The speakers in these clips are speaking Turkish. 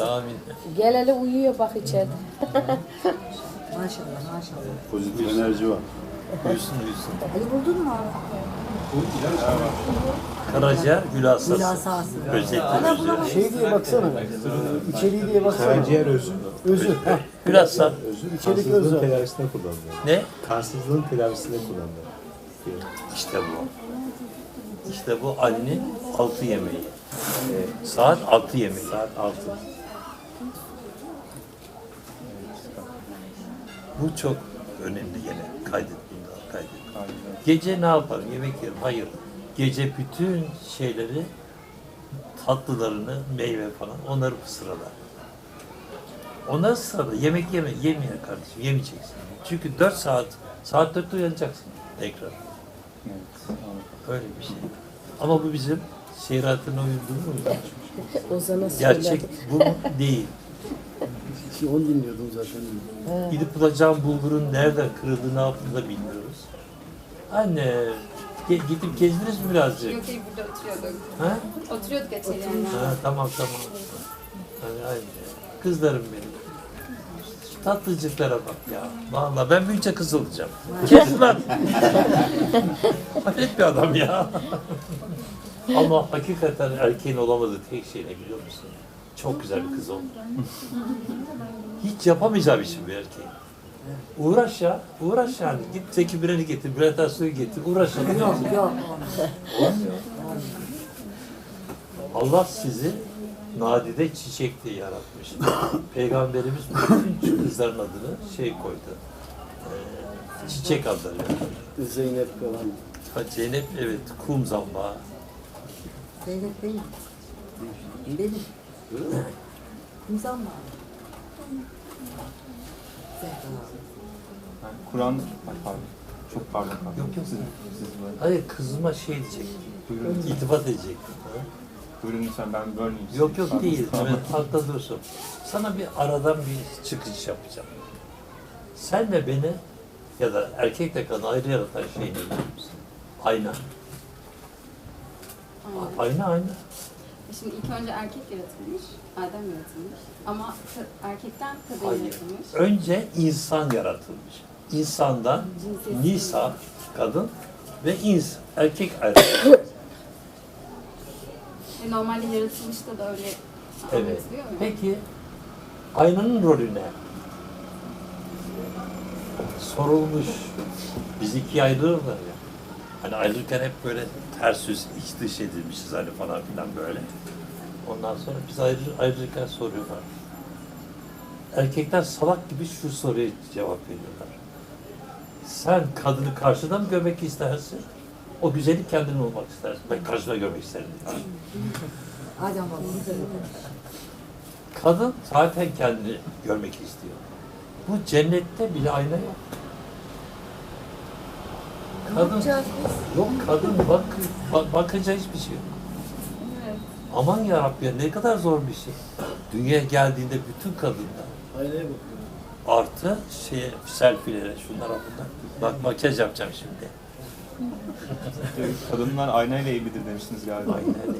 Amin. Gel hele uyuyor bak içeride. Maşallah maşallah. Pozitif enerji var. Uyusun uyusun. Ali buldun mu? Karaciğer gül hastası. Gül hastası. Özellikle özü. Şey diye baksana. İçeriği diye baksana. Karaciğer özü. Özü. Gül hastası. Özü İçerik kansızlığın özü. tedavisinde kullanılıyor. Ne? Kansızlığın tedavisinde kullanılıyor. İşte bu. İşte bu Ali'nin altı yemeği. Ee, saat altı yemeği. Saat 6. Bu çok önemli gene. Kaydet bunu kaydet. Gece ne yaparım? Yemek yerim. Hayır. Gece bütün şeyleri tatlılarını, meyve falan onları sıralar. Onları sırada. Yemek yeme, yemeye kardeşim. Yemeyeceksin. Çünkü 4 saat, saat 4'te uyanacaksın tekrar. Öyle bir şey. Ama bu bizim şeriatına uyduğu mu? Ozan'a Gerçek söyledim. bu mu? değil. Şey, onu dinliyordum zaten. Gidip bulacağım bulgurun nereden kırıldığı, ne yaptığını da bilmiyoruz. Anne, ge- gidip gezdiniz mi birazcık? Yok değil burada oturuyorduk. Ha? Oturuyorduk açıyorum. ha tamam tamam. Hani anne, kızlarım benim. Şu tatlıcıklara bak ya. Vallahi ben büyüyünce kız olacağım. Kes lan. Hayret bir adam ya. Ama hakikaten erkeğin olamadığı tek şey ne biliyor musun? Çok güzel bir kız oldu. Hiç yapamayacağı bir şey bir erkeğin. Uğraş ya, uğraş yani. Git Zeki Birel'i getir, Bülent Ersoy'u getir, uğraş. Yok yok. Olmuyor. Allah sizi nadide çiçek diye yaratmış. Peygamberimiz bütün kızların adını şey koydu. Ee, çiçek adları. Zeynep falan. Ha, Zeynep evet kum zambağı. Zeynep benim. Benim. İmzam var. Zehra. Kur'an, ay pardon, çok pardon. pardon. Yok, yok. Siz, siz böyle, Hayır kızıma şey diyecek. buyurun, İltifat edecek. Buyurun lütfen ben bölmeyeyim. Yok yok Pardon, değil. tamam. Evet, haklı dursun. Sana bir aradan bir çıkış yapacağım. Sen ve beni ya da erkekle kadın ayrı yaratan şey ne biliyor musun? Ayna. Ayna ayna. Şimdi ilk önce erkek yaratılmış, Adem yaratılmış. Ama erkekten kadın Hayır. yaratılmış. Önce insan yaratılmış. İnsandan Cinsiyet. Nisa kadın ve ins erkek ayrı. E, normalde yaratılmışta da öyle Evet. anlatılıyor mu? Peki aynanın rolü ne? Sorulmuş. Biz ikiye ayrılırlar ya. Hani ayrılırken hep böyle ters yüz, iç dış edilmişiz hani falan filan böyle. Ondan sonra biz ayrı, ayrılırken soruyorlar. Erkekler salak gibi şu soruya cevap veriyorlar. Sen kadını karşıda mı görmek istersin? O güzellik kendin olmak istersin. Ben karşıda görmek isterim. babamız. Kadın zaten kendini görmek istiyor. Bu cennette bile ayna yok. Kadın yok kadın bak, bak bakınca hiçbir şey yok. Evet. Aman ya Rabbi ne kadar zor bir şey. Dünyaya geldiğinde bütün kadınlar Aynaya bakıyor. artı şeye selfie'lere şunlara bunlar. Bak makyaj yapacağım şimdi. Kadınlar aynayla evlidir demiştiniz galiba. Aynen öyle.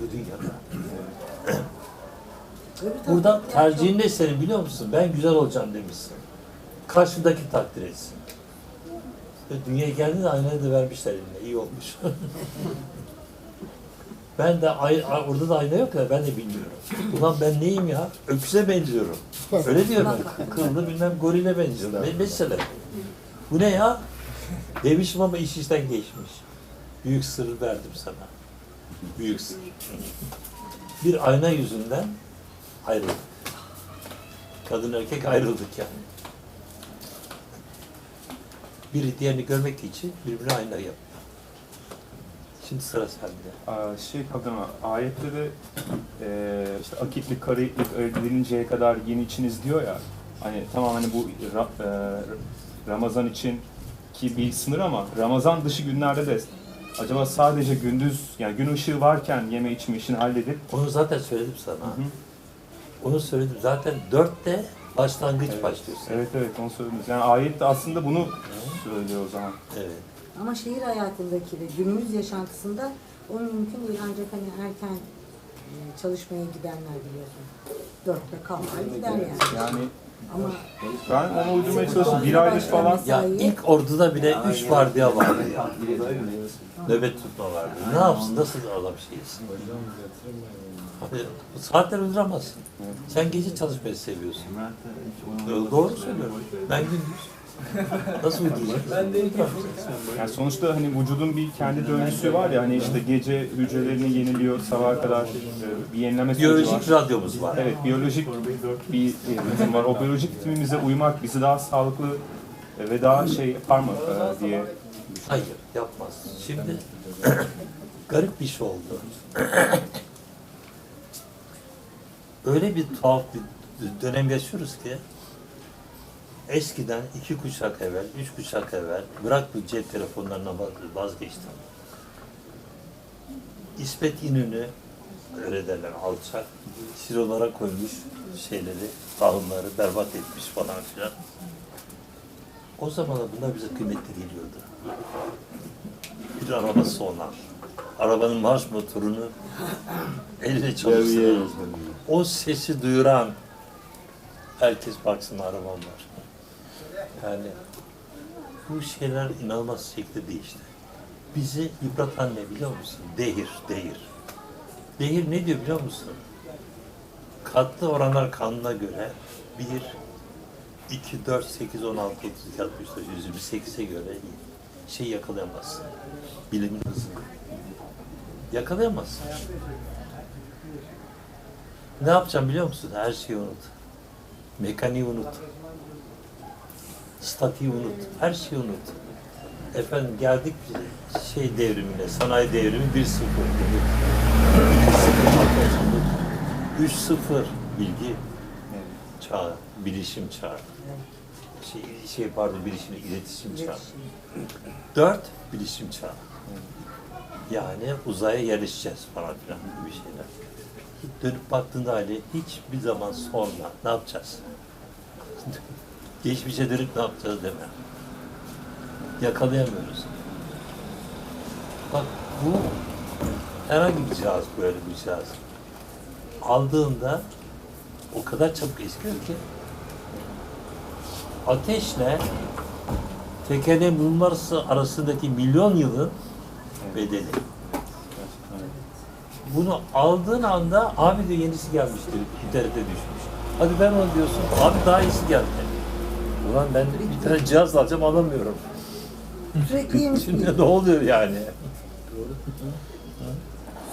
Bu dünyada. Burada tercihin ne senin biliyor musun? Ben güzel olacağım demişsin. Karşındaki takdir etsin. Ve dünyaya geldiğinde aynayı da vermişler eline. İyi olmuş. ben de orada da ayna yok ya ben de bilmiyorum. Ulan ben neyim ya? Öküze benziyorum. Öyle diyorum. ben. Kıllı bilmem gorile benziyorum. Me- Mesela. Bu ne ya? Demişim ama iş işten geçmiş. Büyük sırrı verdim sana. Büyük sır. Bir ayna yüzünden ayrıldık. Kadın erkek ayrıldık yani. Biri diğerini görmek için birbirine ayna yapıyor. Şimdi sıra sende. Aa, şey pardon ayette de e, işte akitli karı ilk öldürülünceye kadar yiyin içiniz diyor ya. Hani tamam hani bu Ra- e, Ramazan için ki bir sınır ama Ramazan dışı günlerde de acaba sadece gündüz yani gün ışığı varken yeme içme işini halledip Onu zaten söyledim sana. Hı hı. Onu söyledim. Zaten dörtte başlangıç Evet. başlıyorsun. evet evet onu söylediniz. Yani ayet de aslında bunu söylüyor o zaman. Evet. Ama şehir hayatındaki ve günümüz yaşantısında o mümkün değil ancak hani erken e, çalışmaya gidenler biliyorsun. Dörtte kalkar gider yani. Yani Ama ben ona uydurmaya çalıştım. Bir aydır falan. Ya ilk orduda bile üç vardiya vardı ya. Nöbet tutma vardı. Ne yapsın? Nasıl adam şeysin? Hani saatler uyduramazsın. Sen gece çalışmayı seviyorsun. Doğru- Doğru söylüyorum. Ben gündüz. Nasıl uyduracaksın? Yani sonuçta hani vücudun bir kendi döngüsü var ya hani işte gece hücrelerini yeniliyor sabaha kadar e, bir yenileme süreci var. Biyolojik radyomuz var. Evet, biyolojik bir ritim var. O biyolojik ritmimize uymak bizi daha sağlıklı e, ve daha şey yapar mı e, diye Hayır, yapmaz. Şimdi garip bir şey oldu. Öyle bir tuhaf bir dönem yaşıyoruz ki eskiden iki kuşak evvel, üç kuşak evvel bırak bu cep telefonlarına vaz- vazgeçtim. İsmet İnönü öyle derler alçak silolara koymuş şeyleri, tahımları berbat etmiş falan filan. O zaman bunlar bize kıymetli geliyordu. Bir arabası olan, arabanın marş motorunu elle çalıştıran, o sesi duyuran herkes baksın arabam var. Yani bu şeyler inanılmaz şekilde değişti. Bizi yıpratan ne biliyor musun? Dehir, dehir. Dehir ne diyor biliyor musun? Katlı oranlar kanuna göre 1, 2, 4, 8, 16, 32, 64, 128'e göre şey yakalayamazsın. Bilimin hızını. Yakalayamazsın. Ne yapacağım biliyor musun? Her şeyi unut. Mekaniği unut. Statiği unut. Her şeyi unut. Efendim geldik şey devrimine, sanayi devrimi 1-0. 3-0 bilgi çağı, bilişim çağı. Şey, şey pardon bilişim, iletişim çağı. Dört, bilişim çağı. Yani uzaya yerleşeceğiz falan filan gibi şeyler. Dönüp baktığında hali hiçbir zaman sonra ne yapacağız? Geçmişe dönüp ne yapacağız deme. Yakalayamıyoruz. Bak bu herhangi bir cihaz böyle bir cihaz. Aldığında o kadar çabuk eskiyor ki ateşle tekerleğin bulunması arasındaki milyon yılın bedeli. Bunu aldığın anda abi de yenisi gelmiştir, internete düşmüş. Hadi ben onu diyorsun, abi daha iyisi geldi. Ulan ben bir tane cihaz alacağım alamıyorum. sürekli yeni, Şimdi ne oluyor yani?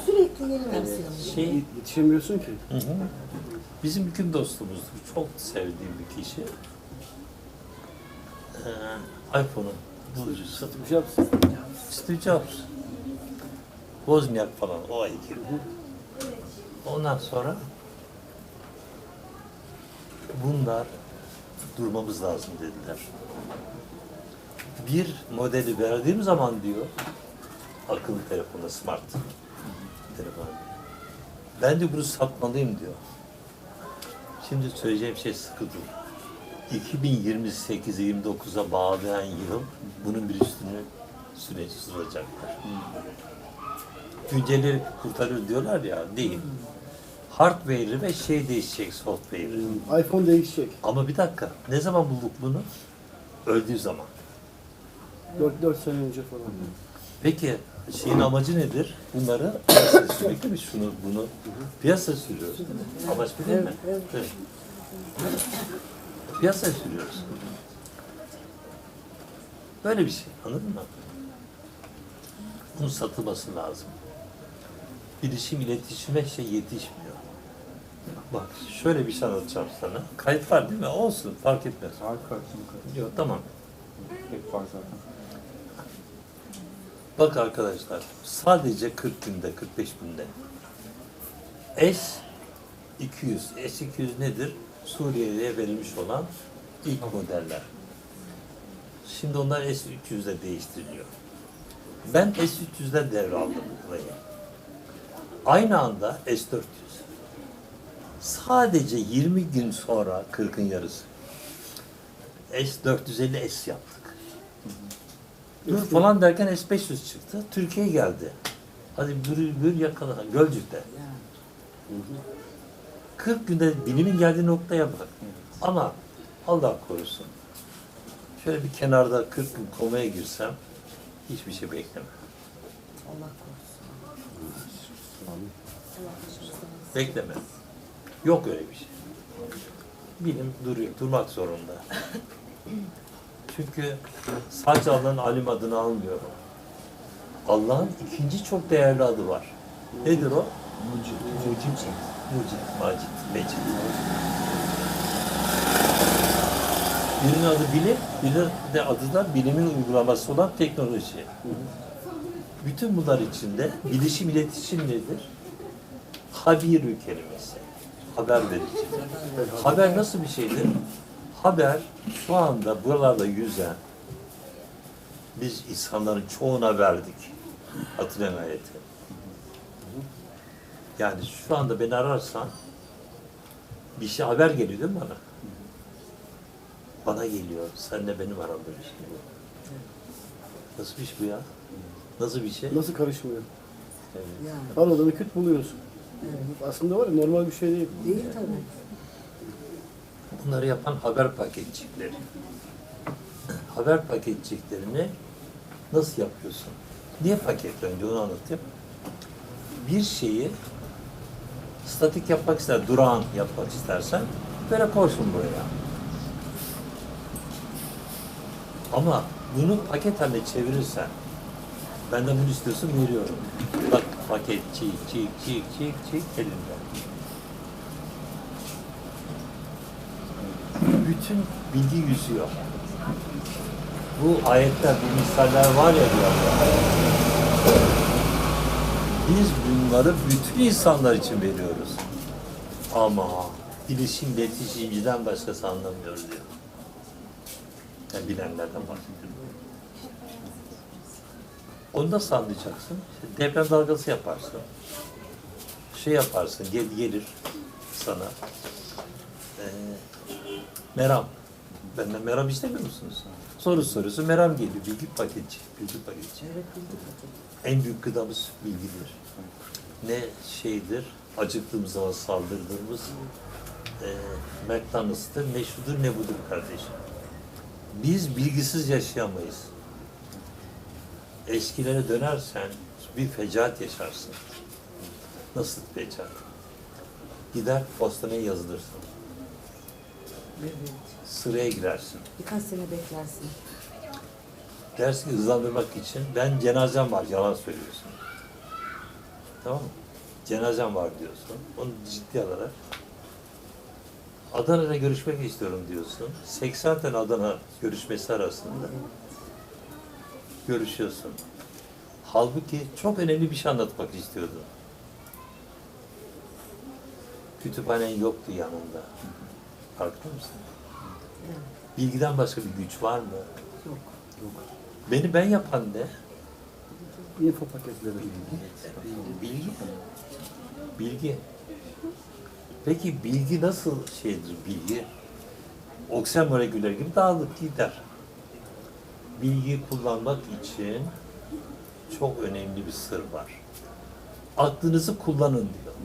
sürekli yeni versiyonu. Şey, Yetişemiyorsun ki. Hı hı. Bizim hüküm dostumuzdur. Çok sevdiğim bir kişi. Ee, iPhone'un bulucusu. Bir şey yapsın. Steve Jobs. Wozniak falan o ekip. Ondan sonra bunlar durmamız lazım dediler. Bir modeli verdiğim zaman diyor akıllı telefona, smart telefon. Ben de bunu satmalıyım diyor. Şimdi söyleyeceğim şey sıkı dur. 2028'e 29'a bağlayan yıl bunun bir üstünü süreç sunacaklar. Güncelleri kurtarır diyorlar ya değil. Hardware'i ve şey değişecek software'i. iPhone değişecek. Ama bir dakika ne zaman bulduk bunu? Öldüğü zaman. 4, 4 sene önce falan. Peki şeyin amacı nedir? Bunları piyasaya sürmek değil mi? Şunu bunu piyasaya sürüyoruz değil mi? Amaç bu değil mi? Evet. Piyasaya sürüyoruz. Böyle bir şey anladın mı? Bunun satılması lazım. Bilişim, iletişime şey yetişmiyor. Bak şöyle bir şey anlatacağım sana. Kayıt var değil mi? Olsun fark etmez. harika. Yok tamam. Hep var zaten. Bak arkadaşlar, sadece 40 günde, 45 günde S-200, S-200 nedir? Suriye'ye verilmiş olan ilk modeller. Şimdi onlar S-300'de değiştiriliyor. Ben S-300'den devraldım burayı. Aynı anda S-400. Sadece 20 gün sonra 40'ın yarısı S-450S yaptık. Dur falan derken S500 çıktı. Türkiye geldi. Hadi bürü bür yakala Gölcük'te. 40 günde bilimin geldiği noktaya bak. Ama Allah korusun. Şöyle bir kenarda 40 gün komaya girsem hiçbir şey beklemem. Allah korusun. Beklemem. Yok öyle bir şey. Bilim duruyor, durmak zorunda. Çünkü sadece Allah'ın alim adını almıyorum. Allah'ın ikinci çok değerli adı var. Nedir o? Mucit. Mucit. Mucit, Macit, Mecid. Birinin adı bilim, birinin de adı da bilimin uygulaması olan teknoloji. Bütün bunlar içinde bilişim iletişim nedir? Habirü kelimesi. Haber verici. Haber nasıl bir şeydir? Haber şu anda buralarda yüzen biz insanların çoğuna verdik. Hatırlayın ayeti. Yani şu anda beni ararsan bir şey haber geliyor değil mi bana? Bana geliyor. Senle benim aramda bir şey bu. Nasıl bir iş bu ya? Nasıl bir şey? Nasıl karışmıyor? Yani. Aradığını küt buluyorsun. Aslında var ya normal bir şey değil. Değil tabii. Bunları yapan haber paketçikleri. haber paketçiklerini nasıl yapıyorsun? Niye paket önce onu anlatayım. Bir şeyi statik yapmak ister, durağan yapmak istersen böyle koysun buraya. Ama bunu paket haline çevirirsen benden bunu istiyorsun veriyorum. Bak paket çiğ çiğ çiğ çiğ çiğ elinde. bütün bilgi yüzüyor. Bu ayetler, bu misaller var ya diyorlar. Biz bunları bütün insanlar için veriyoruz. Ama bilişim iletişimciden başkası anlamıyor diyor. Yani bilenlerden bahsediyorum. Onu nasıl anlayacaksın? İşte deprem dalgası yaparsın. Şey yaparsın, gel, gelir sana. Ee, Meram. Benden Meram istemiyor musunuz? Soru sorusu Meram geliyor. Bilgi paketçi. Bilgi paketçi. Evet hocam. En büyük gıdamız bilgidir. Ne şeydir? Acıktığımız zaman saldırdığımız e, McDonald's'tır. Ne şudur ne budur kardeşim. Biz bilgisiz yaşayamayız. Eskilere dönersen bir fecaat yaşarsın. Nasıl fecaat? Gider postaneye yazılırsın. Evet. Sıraya girersin. Birkaç sene beklersin. Dersin ki hızlandırmak için ben cenazem var yalan söylüyorsun. Tamam mı? Cenazem var diyorsun. Onu ciddi alarak Adana'da görüşmek istiyorum diyorsun. 80 tane Adana görüşmesi arasında görüşüyorsun. Halbuki çok önemli bir şey anlatmak istiyordun. Kütüphanen yoktu yanında. Farkında mısın? Bilgiden başka bir güç var mı? Yok. Beni ben yapan ne? Info paketleri. Bilgi. Bilgi. Peki bilgi nasıl şeydir bilgi? Oksijen molekülleri gibi dağılıp gider. Bilgi kullanmak için çok önemli bir sır var. Aklınızı kullanın diyor.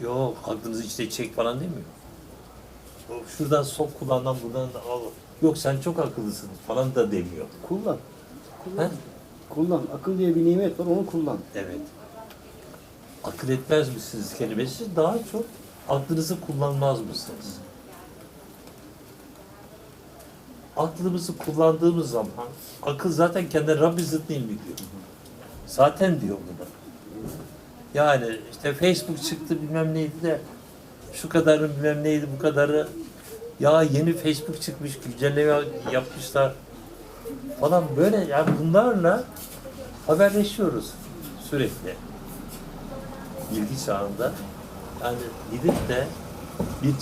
Yok aklınızı işte çek falan demiyor. Yok, Şuradan sok kullandan buradan da al. Yok sen çok akıllısın falan da demiyor. Kullan. He? Kullan. Akıl diye bir nimet var onu kullan. Evet. Akıl etmez misiniz kelimesi daha çok aklınızı kullanmaz mısınız? Aklımızı kullandığımız zaman akıl zaten kendi Rabbi zıttını ilmi diyor. Zaten diyor bunu. Yani işte Facebook çıktı bilmem neydi de şu kadarı bilmem neydi bu kadarı ya yeni Facebook çıkmış güncelleme yapmışlar falan böyle yani bunlarla haberleşiyoruz sürekli. Bilgi çağında. Yani gidip de bir